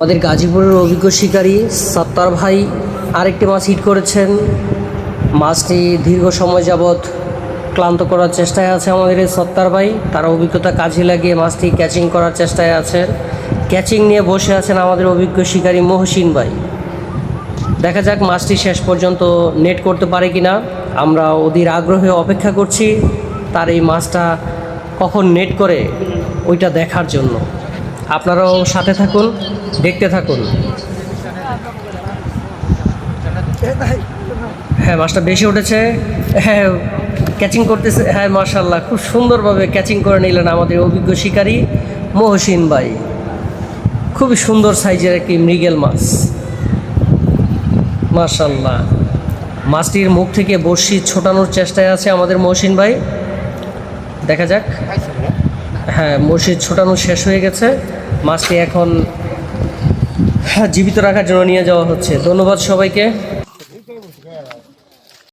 আমাদের গাজীপুরের অভিজ্ঞ শিকারী সত্তার ভাই আরেকটি মাছ হিট করেছেন। মাছটি দীর্ঘ সময় যাবৎ ক্লান্ত করার চেষ্টায় আছে আমাদের এই সত্তার ভাই। তার অভিজ্ঞতা কাজে লাগিয়ে মাছটি ক্যাচিং করার চেষ্টায় আছেন ক্যাচিং নিয়ে বসে আছেন আমাদের অভিজ্ঞ শিকারী মহসিন ভাই। দেখা যাক মাছটি শেষ পর্যন্ত নেট করতে পারে কি না আমরা অধীর আগ্রহে অপেক্ষা করছি তার এই মাছটা কখন নেট করে, ওইটা দেখার জন্য। আপনারাও সাথে থাকুন, দেখতে থাকুন। হ্যাঁ মাছটা বেশি উঠেছে। হ্যাঁ ক্যাচিং করতেছে। হ্যাঁ মার্শাল্লাহ খুব সুন্দরভাবে ক্যাচিং করে নিলেন আমাদের অভিজ্ঞ শিকারী মহসিন ভাই। খুবই সুন্দর সাইজের একটি মৃগেল মাছ। মার্শাল্লাহ মাছটির মুখ থেকে বড়শি ছোটানোর চেষ্টায় আছে আমাদের মহসিন ভাই। দেখা যাক। হ্যাঁ মসজিদ ছোটানো শেষ হয়ে গেছে। মাছটি এখন জীবিত রাখার জন্য নিয়ে যাওয়া হচ্ছে। ধন্যবাদ সবাইকে।